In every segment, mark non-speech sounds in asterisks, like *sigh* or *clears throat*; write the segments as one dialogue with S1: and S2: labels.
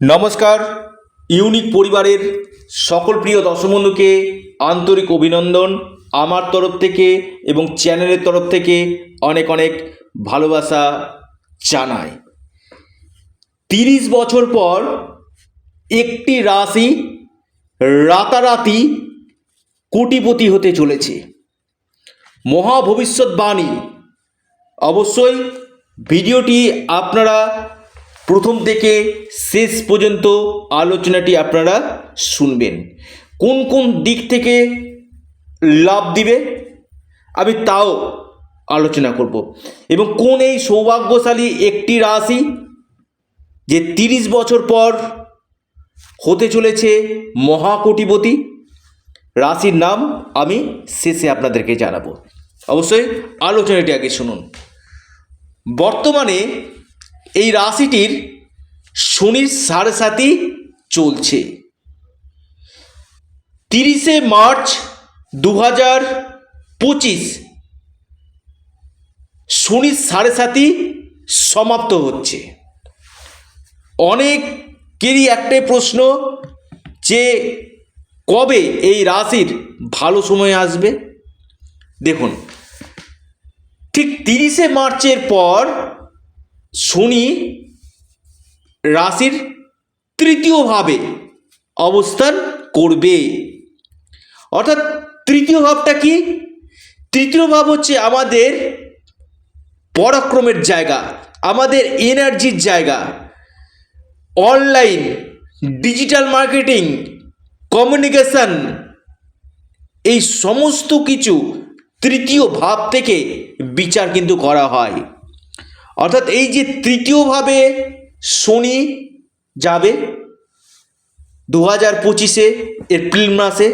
S1: নমস্কার, ইউনিক পরিবারের সকল প্রিয় দর্শক বন্ধুকে আন্তরিক অভিনন্দন আমার তরফ থেকে এবং চ্যানেলের তরফ থেকে অনেক অনেক ভালোবাসা জানায় তিরিশ বছর পর একটি রাশি রাতারাতি কোটিপতি হতে চলেছে। মহা ভবিষ্যৎবাণী। অবশ্যই ভিডিওটি আপনারা প্রথম থেকে শেষ পর্যন্ত আলোচনাটি আপনারা শুনবেন। কোন কোন দিক থেকে লাভ দিবে আমি তাও আলোচনা করব। এবং কোন এই সৌভাগ্যশালী একটি রাশি যে তিরিশ বছর পর হতে চলেছে মহাকোটিপতি, রাশির নাম আমি শেষে আপনাদেরকে জানাব। অবশ্যই আলোচনাটি আগে শুনুন। বর্তমানে এই রাশিটির শনির সাড়ে সাথী চলছে। তিরিশে মার্চ দু হাজার পঁচিশ শনির সাড়ে সাথী সমাপ্ত হচ্ছে। অনেকেরই একটাই প্রশ্ন যে কবে এই রাশির ভালো সময় আসবে? দেখুন, ঠিক তিরিশে মার্চের পর শনি রাশির তৃতীয় ভাবে অবস্থান করবে। অর্থাৎ তৃতীয় ভাবটা কি? তৃতীয় ভাব হচ্ছে আমাদের পরাক্রমের জায়গা, আমাদের এনার্জির জায়গা। অনলাইন, ডিজিটাল মার্কেটিং, কমিউনিকেশন, এই সমস্ত কিছু তৃতীয় ভাব থেকে বিচার কিন্তু করা হয়। অর্থাৎ এই যে তৃতীয়ভাবে শনি যাবে দু হাজার পঁচিশে এপ্রিল মাসে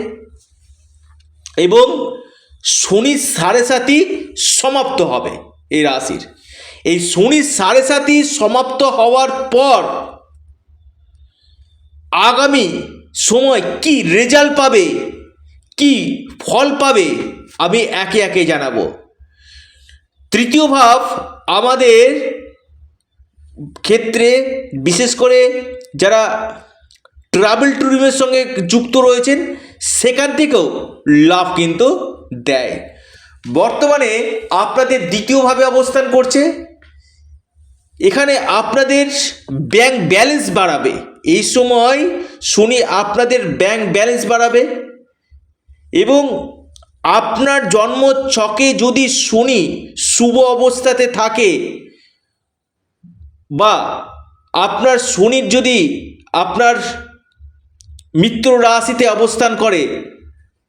S1: এবং শনির সাড়ে সাতই সমাপ্ত হবে এই রাশির। এই শনির সাড়ে সাতই সমাপ্ত হওয়ার পর আগামী সময় কি রেজাল্ট পাবে, কি ফল পাবে, আমি একে একে জানাব। তৃতীয় ভাব আমাদের ক্ষেত্রে বিশেষ করে যারা ট্রাভেল ট্যুরিজমের সঙ্গে যুক্ত রয়েছেন, সেখান থেকেও লাভ কিন্তু দেয়। বর্তমানে আপনাদের দ্বিতীয়ভাবে অবস্থান করছে, এখানে আপনাদের ব্যাংক ব্যালেন্স বাড়াবে। এই সময় শুনি আপনাদের ব্যাংক ব্যালেন্স বাড়াবে এবং আপনার জন্ম ছকে যদি শুনি শুভ অবস্থাতে থাকে, বা আপনার শনির যদি আপনার মিত্র রাশিতে অবস্থান করে,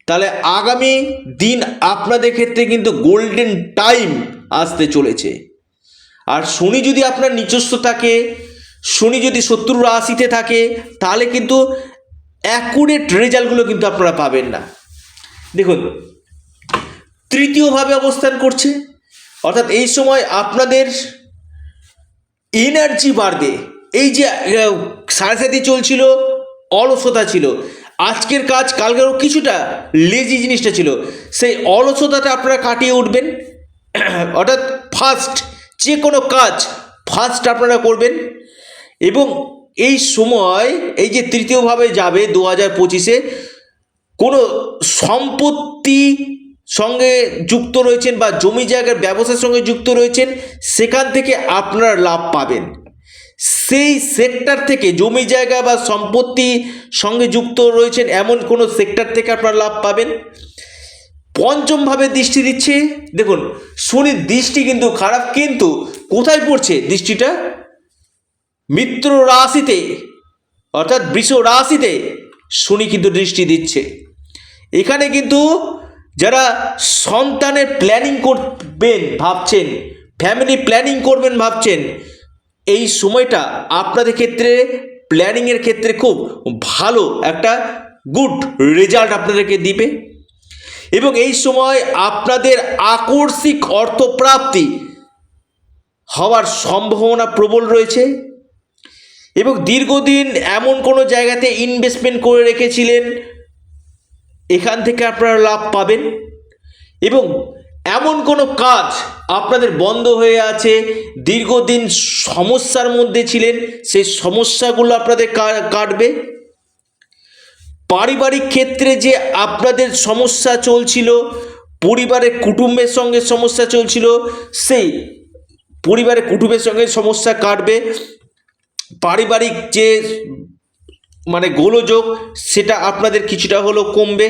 S1: তাহলে আগামী দিন আপনাদের ক্ষেত্রে কিন্তু গোল্ডেন টাইম আসতে চলেছে। আর শনি যদি আপনার নিজস্ব থাকে, শনি যদি শত্রু রাশিতে থাকে, তাহলে কিন্তু অ্যাকুরেট রেজাল্টগুলো কিন্তু আপনারা পাবেন না। দেখুন তৃতীয়ভাবে অবস্থান করছে। অর্থাৎ এই সময় আপনাদের এনার্জি বাড়বে এই যে সাড়ে সাথে চলছিল, অলসতা ছিল। আজকের কাজ কালকেরও কিছুটা লেজি জিনিসটা ছিল। সেই অলসতাটা আপনারা কাটিয়ে উঠবেন। *clears throat* অর্থাৎ ফার্স্ট যে কোনো কাজ ফার্স্ট আপনারা করবেন। এবং এই সময়, এই যে তৃতীয়ভাবে যাবে দু হাজার পঁচিশে, কোনো সম্পত্তি সঙ্গে যুক্ত রয়েছেন বা জমি জায়গার ব্যবসার সঙ্গে যুক্ত রয়েছেন, সেখান থেকে আপনারা লাভ পাবেন। সেই সেক্টর থেকে জমি জায়গা বা সম্পত্তি সঙ্গে যুক্ত রয়েছেন এমন কোনো সেক্টর থেকে আপনারা লাভ পাবেন। পঞ্চমভাবে দৃষ্টি দিচ্ছে, দেখুন, শনির দৃষ্টি কিন্তু খারাপ, কিন্তু কোথায় পড়ছে দৃষ্টিটা? মিত্র রাশিতে, অর্থাৎ বৃষ রাশিতে শনি কিন্তু দৃষ্টি দিচ্ছে। এখানে কিন্তু যারা সন্তানের প্ল্যানিং করবেন, ভাবছেন ফ্যামিলি প্ল্যানিং করবেন, ভাবছেন, এই সময়টা আপনাদের ক্ষেত্রে প্ল্যানিংয়ের ক্ষেত্রে খুব ভালো একটা গুড রেজাল্ট আপনাদেরকে দিবে। এবং এই সময় আপনাদের আকস্মিক অর্থপ্রাপ্তি হওয়ার সম্ভাবনা প্রবল রয়েছে। এবং দীর্ঘদিন এমন কোনো জায়গাতে ইনভেস্টমেন্ট করে রেখেছিলেন এখান থেকে আপনারা লাভ পাবেন। এবং এমন কোনো কাজ আপনাদের বন্ধ হয়ে আছে, দীর্ঘদিন সমস্যার মধ্যে ছিলেন, সেই সমস্যাগুলো আপনাদের কাটবে। পারিবারিক ক্ষেত্রে যে আপনাদের সমস্যা চলছিল, পরিবারের কুটুম্বের সঙ্গে সমস্যা চলছিল, সেই পরিবারের কুটুম্বের সঙ্গে সমস্যা কাটবে। পারিবারিক যে মানে গোলযোগ, সেটা আপনাদের কিছুটা হলেও কমবে।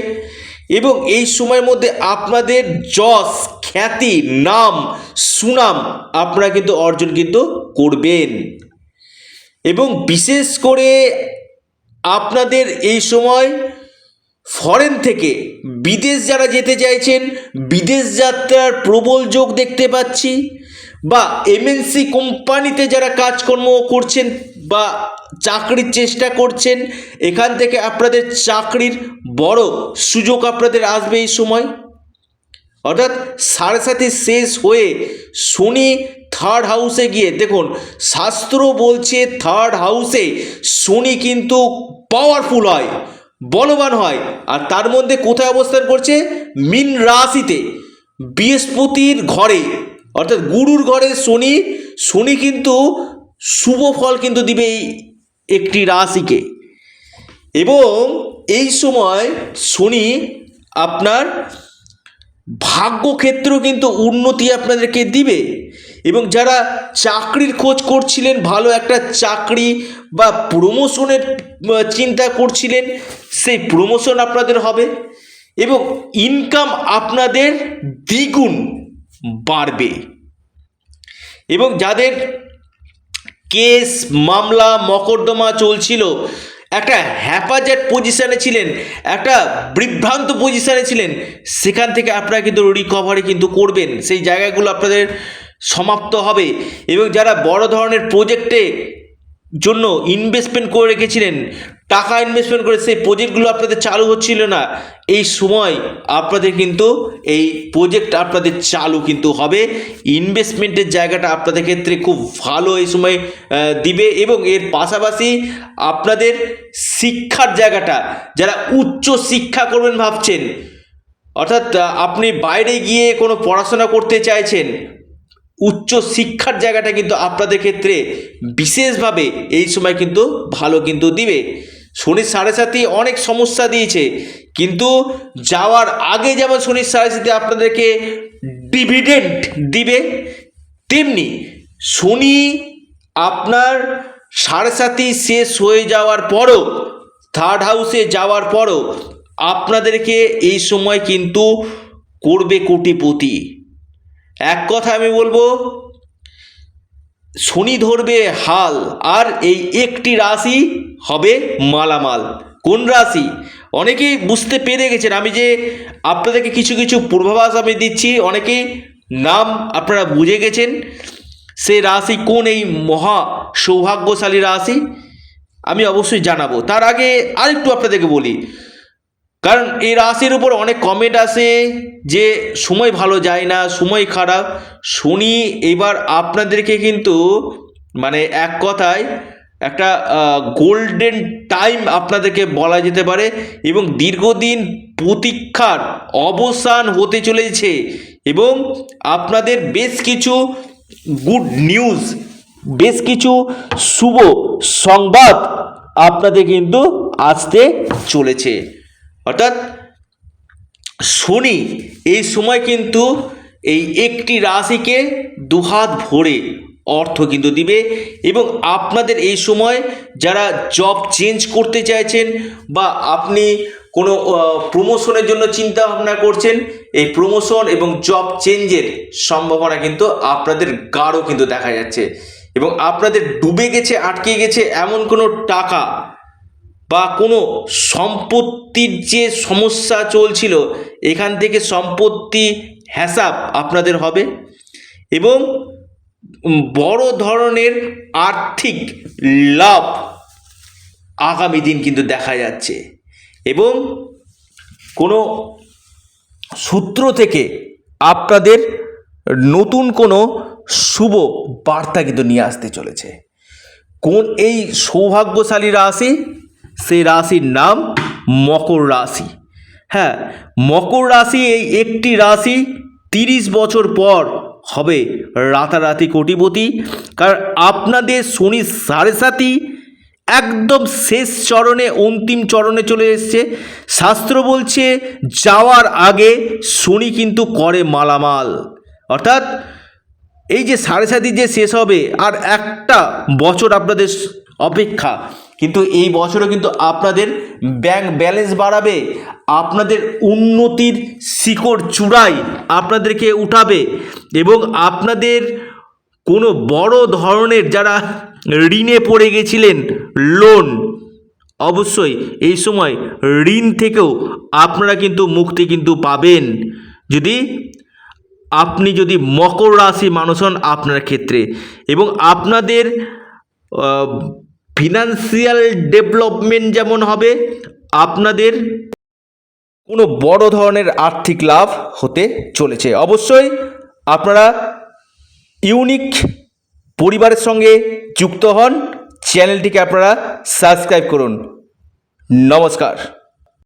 S1: এবং এই সময়ের মধ্যে আপনাদের যশ, খ্যাতি, নাম, সুনাম আপনারা কিন্তু অর্জন কিন্তু করবেন। এবং বিশেষ করে আপনাদের এই সময় ফরেন থেকে বিদেশ যারা যেতে চাইছেন, বিদেশ যাত্রার প্রবল যোগ দেখতে পাচ্ছি, বা এমএনসি কোম্পানিতে যারা কাজকর্ম করছেন বা চাকরির চেষ্টা করছেন, এখান থেকে আপনাদের চাকরির বড় সুযোগ আপনাদের আসবে এই সময়। অর্থাৎ সাড়ে সাথে শেষ হয়ে শনি থার্ড হাউসে গিয়ে, দেখুন, শাস্ত্র বলছে থার্ড হাউসে শনি কিন্তু পাওয়ারফুল হয়, বলবান হয়, আর তার মধ্যে কোথায় অবস্থান করছে? মিন রাশিতে, বৃহস্পতির ঘরে, অর্থাৎ গুরুর ঘরে শনি শনি কিন্তু শুভ ফল কিন্তু দিবে এই একটি রাশিকে। এবং এই সময় শনি আপনার ভাগ্যক্ষেত্র কিন্তু উন্নতি আপনাদেরকে দিবে। এবং যারা চাকরির খোঁজ করছিলেন, ভালো একটা চাকরি বা প্রমোশনের চিন্তা করছিলেন, সেই প্রমোশন আপনাদের হবে। এবং ইনকাম আপনাদের দ্বিগুণ বাড়বে। এবং যাদের কেস, মামলা, মকদ্দমা চলছিল। একটা হ্যাপাজেট পজিশানে ছিলেন, একটা বিভ্রান্ত পজিশানে ছিলেন। সেখান থেকে আপনারা কিন্তু রিকভারি কিন্তু করবেন। সেই জায়গাগুলো আপনাদের সমাপ্ত হবে। এবং যারা বড় ধরনের প্রজেক্টে জন্য ইনভেস্টমেন্ট করে রেখেছিলেন টাকা ইনভেস্টমেন্ট করে সেই প্রজেক্টগুলো আপনাদের চালু হচ্ছিল না, এই সময় আপনাদের কিন্তু এই প্রজেক্ট আপনাদের চালু কিন্তু হবে। ইনভেস্টমেন্টের জায়গাটা আপনাদের ক্ষেত্রে খুব ভালো এই সময় দিবে এবং এর পাশাপাশি আপনাদের শিক্ষার জায়গাটা, যারা উচ্চ শিক্ষা করবেন ভাবছেন, অর্থাৎ আপনি বাইরে গিয়ে কোনো পড়াশোনা করতে চাইছেন উচ্চ শিক্ষার জায়গাটা কিন্তু আপনাদের ক্ষেত্রে বিশেষভাবে এই সময় কিন্তু ভালো কিন্তু দিবে। শনির সাড়ে সাথে অনেক সমস্যা দিয়েছে, কিন্তু যাওয়ার আগে যেমন শনির সাড়ে সাথে আপনাদেরকে ডিভিডেন্ট দিবে, তেমনি শনি আপনার সাড়ে সাথী শেষ হয়ে যাওয়ার পরও থার্ড হাউসে যাওয়ার পরও আপনাদেরকে এই সময় কিন্তু করবে কোটিপতি। এক কথা আমি বলব, শনি ধরবে হাল, আর এই একটি রাশি হবে মালামাল। কোন রাশি? অনেকেই বুঝতে পেরে গেছেন, আমি যে আপনাদেরকে কিছু কিছু পূর্বাভাস আমি দিচ্ছি, অনেকেই নাম আপনারা বুঝে গেছেন, সে রাশি কোন এই মহা সৌভাগ্যশালী রাশি? আমি অবশ্যই জানাব। তার আগে আরেকটু আপনাদেরকে বলি কারণ এই রাশির উপর অনেক কমেন্ট আসে যে সময় ভালো যায় না, সময় খারাপ। শনি, এবার আপনাদেরকে কিন্তু মানে এক কথায় একটা গোল্ডেন টাইম আপনাদেরকে বলা যেতে পারে এবং দীর্ঘদিন প্রতীক্ষার অবসান হতে চলেছে এবং আপনাদের বেশ কিছু গুড নিউজ বেশ কিছু শুভ সংবাদ আপনাদের কিন্তু আসতে চলেছে। অর্থাৎ শনি এই সময় কিন্তু এই একটি রাশিকে দুহাত ভরে অর্থ কিন্তু দিবে এবং আপনাদের এই সময় যারা জব চেঞ্জ করতে চাইছেন বা আপনি কোনো প্রমোশনের জন্য চিন্তা ভাবনা করছেন, এই প্রমোশন এবং জব চেঞ্জের সম্ভাবনা কিন্তু আপনাদের গাঢ় কিন্তু দেখা যাচ্ছে এবং আপনাদের ডুবে গেছে, আটকে গেছে এমন কোনো টাকা বা কোনো সম্পত্তির যে সমস্যা চলছিল, এখান থেকে সম্পত্তি হিসাব আপনাদের হবে। এবং বড় ধরনের আর্থিক লাভ আগামী দিন কিন্তু দেখা যাচ্ছে। এবং কোনো সূত্র থেকে আপনাদের নতুন কোনো শুভ বার্তা কিন্তু নিয়ে আসতে চলেছে। কোন এই সৌভাগ্যশালী রাশি সেই রাশির নাম মকর রাশি। হ্যাঁ মকর রাশি এই একটি রাশি তিরিশ বছর পর হবে রাতারাতি কোটিপতি। কারণ আপনাদের শনি সাড়ে সাতই একদম শেষ চরণে, অন্তিম চরণে চলে এসছে। শাস্ত্র বলছে, যাওয়ার আগে শনি কিন্তু করে মালামাল। অর্থাৎ এই যে সাড়ে সাতি যে শেষ হবে, আর একটা বছর আপনাদের অপেক্ষা। কিন্তু এই বছরও কিন্তু আপনাদের ব্যাংক ব্যালেন্স বাড়াবে, আপনাদের উন্নতির শিকড় চূড়ায় আপনাদেরকে উঠাবে এবং আপনাদের কোনো বড় ধরনের যারা ঋণে পড়ে গেছিলেন লোন অবশ্যই এই সময় ঋণ থেকেও আপনারা কিন্তু মুক্তি কিন্তু পাবেন। যদি আপনি যদি মকর রাশি মানুষ হন আপনার ক্ষেত্রে এবং আপনাদের ফিনান্সিয়াল ডেভেলপমেন্ট যেমন হবে, আপনাদের কোনো বড় ধরনের আর্থিক লাভ হতে চলেছে। অবশ্যই আপনারা ইউনিক পরিবারের সঙ্গে যুক্ত হন। চ্যানেলটিকে আপনারা সাবস্ক্রাইব করুন। নমস্কার।